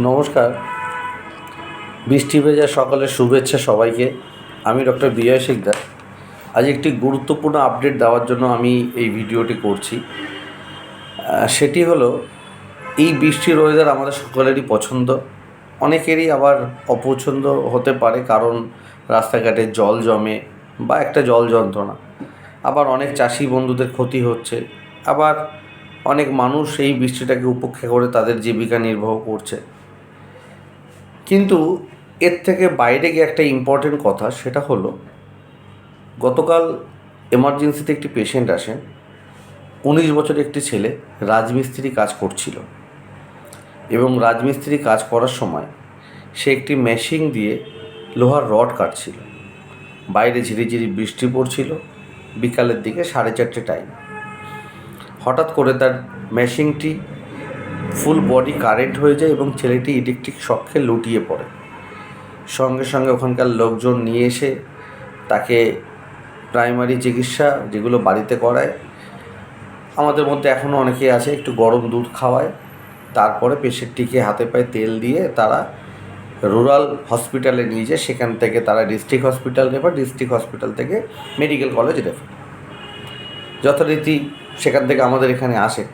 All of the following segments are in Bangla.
নমস্কার। বৃষ্টি ভেজা সকালের শুভেচ্ছা সবাইকে। আমি ডক্টর বিজয় শিকদার। আজ একটি গুরুত্বপূর্ণ আপডেট দেওয়ার জন্য আমি এই ভিডিওটি করছি। সেটি হলো, এই বৃষ্টির ওয়েদার আমাদের সকলেরই পছন্দ। অনেকেরই আবার অপছন্দ হতে পারে, কারণ রাস্তাঘাটে জল জমে বা একটা জল যন্ত্রণা। আবার অনেক চাষি বন্ধুদের ক্ষতি হচ্ছে। আবার অনেক মানুষ এই বৃষ্টিটাকে উপেক্ষা করে তাদের জীবিকা নির্বাহ করছে। কিন্তু এর থেকে বাইরে গিয়ে একটা ইম্পর্টেন্ট কথা, সেটা হলো গতকাল এমার্জেন্সিতে একটি পেশেন্ট আসেন, উনিশ বছর একটি ছেলে রাজমিস্ত্রি কাজ করছিল এবং রাজমিস্ত্রি কাজ করার সময় সে একটি মেশিন দিয়ে লোহার রড কাটছিল। বাইরে ঝিরিঝিরি বৃষ্টি পড়ছিল, বিকালের দিকে সাড়ে চারটে টাইম হঠাৎ করে তার মেশিনটি ফুল বডি কারেন্ট হয়ে যায় এবং ছেলেটি ইলেকট্রিক শখে লুটিয়ে পড়ে। সঙ্গে সঙ্গে ওখানকার লোকজন নিয়ে এসে তাকে প্রাইমারি চিকিৎসা যেগুলো বাড়িতে করায়, আমাদের মধ্যে এখনও অনেকেই আছে, একটু গরম দুধ খাওয়ায়। তারপরে পেশেন্টটিকে হাতে পায়ে তেল দিয়ে তারা রুরাল হসপিটালে নিয়ে যায়। সেখান থেকে তারা district hospital refer, district hospital থেকে মেডিকেল কলেজ রেফার। যথারীতি সেখান থেকে আমাদের এখানে আসে।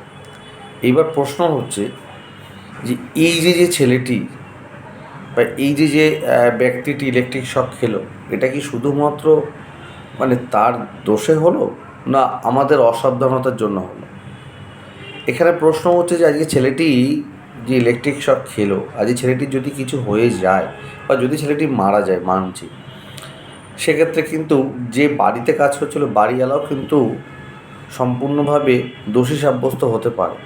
এইবার প্রশ্ন হচ্ছে যে এই যে যে ছেলেটি বা এই যে যে ব্যক্তিটি ইলেকট্রিক শক খেলো, এটা কি শুধুমাত্র মানে তার দোষে হলো না আমাদের অসাবধানতার জন্য হলো? এখানে প্রশ্ন হচ্ছে যে আজকে ছেলেটি যে ইলেকট্রিক শক খেলো, আজকে ছেলেটির যদি কিছু হয়ে যায় বা যদি ছেলেটি মারা যায় মানছি, সেক্ষেত্রে কিন্তু যে বাড়িতে কাজ করছিল বাড়িওয়ালাও কিন্তু সম্পূর্ণভাবে দোষী সাব্যস্ত হতে পারে।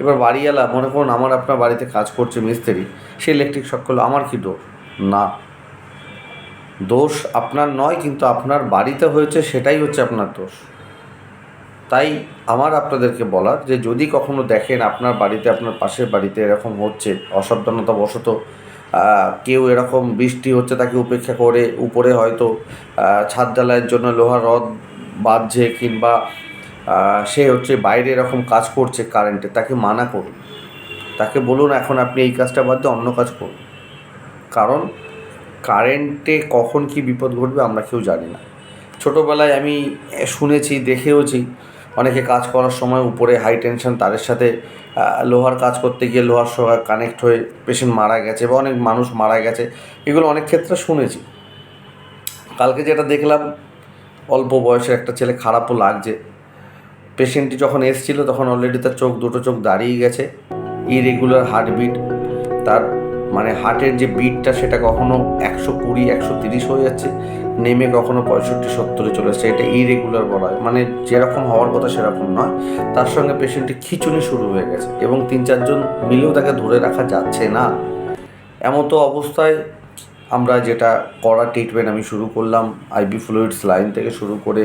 এবার বাড়িওয়ালা, মনে করুন আমার আপনার বাড়িতে কাজ করছে মিস্ত্রি, সে ইলেকট্রিক শক করল, আমার কি দোষ? না। দোষ আপনার নয়, কিন্তু আপনার বাড়িতে হয়েছে সেটাই হচ্ছে আপনার দোষ। তাই আমার আপনাদেরকে বলার যে, যদি কখনো দেখেন আপনার বাড়িতে, আপনার পাশের বাড়িতে এরকম হচ্ছে অসাবধানতা বশত কেউ এরকম বৃষ্টি হচ্ছে তাকে উপেক্ষা করে, উপরে হয়তো ছাদ ঢালাইয়ের জন্য লোহার রড বাঁধছে কিংবা সে হচ্ছে বাইরে এরকম কাজ করছে কারেন্টে তাকে মানা করুন। তাকে বলুন, এখন আপনি এই কাজটা বাদ দিয়ে অন্য কাজ করুন। কারণ কারেন্টে কখন কি বিপদ ঘটবে আমরা কেউ জানি না। ছোটোবেলায় আমি শুনেছি, দেখেওছি, অনেকে কাজ করার সময় উপরে হাই টেনশন তারের সাথে লোহার কাজ করতে গিয়ে লোহার সঙ্গে কানেক্ট হয়ে পেশেন্ট মারা গেছে বা অনেক মানুষ মারা গেছে, এগুলো অনেক ক্ষেত্রে শুনেছি। কালকে যেটা দেখলাম, অল্প বয়সের একটা ছেলে খারাপও লাগছে। পেশেন্টটি যখন এসেছিল, তখন অলরেডি তার চোখ, দুটো চোখ দাঁড়িয়ে গেছে। ইরেগুলার হার্টবিট তার মানে হার্টের যে বিটটা সেটা কখনো একশো কুড়ি, একশো তিরিশ হয়ে যাচ্ছে। নেমে কখনো পঁয়ষট্টি, সত্তরে চলে আসছে। এটা ইরেগুলার বলা হয়। মানে যেরকম হওয়ার কথা, সেরকম নয়। তার সঙ্গে পেশেন্টটি খিচুনি শুরু হয়ে গেছে। এবং তিন চারজন মিলেও তাকে ধরে রাখা যাচ্ছে না। এমন তো অবস্থায় আমরা যেটা করা ট্রিটমেন্ট আমি শুরু করলাম আইবি ফ্লুইডস লাইন থেকে শুরু করে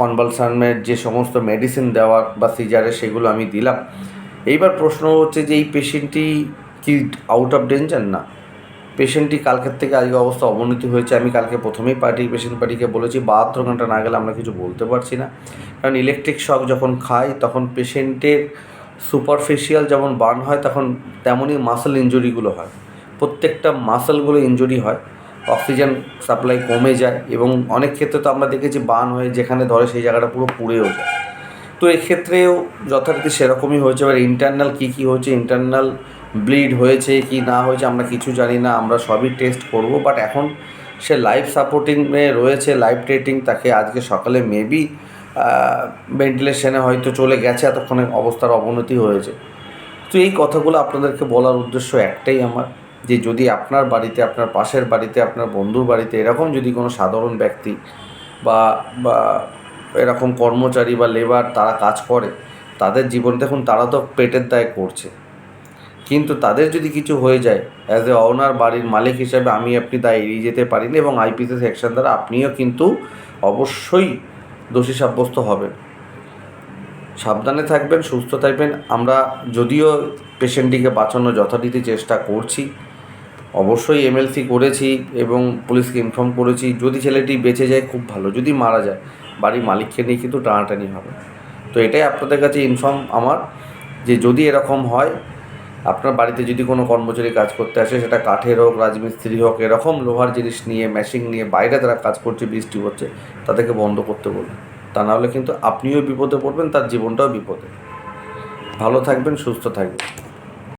কনভালসানের যে সমস্ত মেডিসিন দেওয়ার বা সিজারের সেগুলো আমি দিলাম। এইবার প্রশ্ন হচ্ছে যে এই পেশেন্টটি কি আউট অফ ডেঞ্জার না। পেশেন্টটি কালকের থেকে আজকে অবস্থা অবনতি হয়েছে। আমি কালকে প্রথমেই পার্টি পেশেন্ট পার্টিকে বলেছি, বাহাত্তর ঘণ্টা না গেলে আমরা কিছু বলতে পারছি না। কারণ ইলেকট্রিক শক যখন খাই তখন পেশেন্টের সুপারফিশিয়াল যেমন বার্ন হয়, তখন তেমনই মাসেল ইঞ্জুরিগুলো হয়। প্রত্যেকটা মাসেলগুলো ইঞ্জুরি হয় অক্সিজেন সাপ্লাই কমে যায় এবং অনেক ক্ষেত্রে তো আমরা দেখেছি বান হয়ে যেখানে ধরে সেই জায়গাটা পুরো পুড়েও যায়। তো এক্ষেত্রেও যথারীতি সেরকমই হয়েছে। এবার ইন্টারনাল কী কী হয়েছে? ইন্টারনাল ব্লিড হয়েছে কি না হয়েছে আমরা কিছু জানি না, আমরা সবই টেস্ট করব। বাট এখন সে লাইফ সাপোর্টিংয়ে রয়েছে লাইফ ট্রেটিং তাকে আজকে সকালে মেবি ভেন্টিলেশনে হয়তো চলে গেছে, এতক্ষণে অবস্থার অবনতি হয়েছে। তো এই কথাগুলো আপনাদেরকে বলার উদ্দেশ্য একটাই আমার। যে যদি আপনার বাড়িতে, আপনার পাশের বাড়িতে, আপনার বন্ধুর বাড়িতে এরকম যদি কোনো সাধারণ ব্যক্তি বা বা এরকম কর্মচারী বা লেবার তারা কাজ করে, তাদের জীবন দেখুন তারা তো পেটের দায় করছে। কিন্তু তাদের যদি কিছু হয়ে যায় অ্যাজ এ অনার বাড়ির মালিক হিসাবে আমি আপনি দায় এড়িয়ে যেতে পারি না এবং আইপিসি সেকশন দ্বারা আপনিও কিন্তু অবশ্যই দোষী সাব্যস্ত হবেন। সাবধানে থাকবেন, সুস্থ থাকবেন। আমরা যদিও পেশেন্টটিকে বাঁচানোর যথারীতি চেষ্টা করছি। অবশ্যই এমএলসি করেছি এবং পুলিশকে ইনফর্ম করেছি। যদি ছেলেটি বেঁচে যায়, খুব ভালো। যদি মারা যায়, বাড়ির মালিককে নিয়ে কিন্তু টানাটানি হবে। তো এটাই আপনাদের কাছে ইনফর্ম আমার যে যদি এরকম হয়, আপনার বাড়িতে যদি কোনো কর্মচারী কাজ করতে আসে, সেটা কাঠের হোক, রাজমিস্ত্রি হোক, এরকম লোহার জিনিস নিয়ে মেশিন নিয়ে, বাইরে তারা কাজ করছে, বৃষ্টি হচ্ছে তাদেরকে বন্ধ করতে বলুন। তা নাহলে কিন্তু আপনিও বিপদে পড়বেন, তার জীবনটাও বিপদে। ভালো থাকবেন, সুস্থ থাকবেন।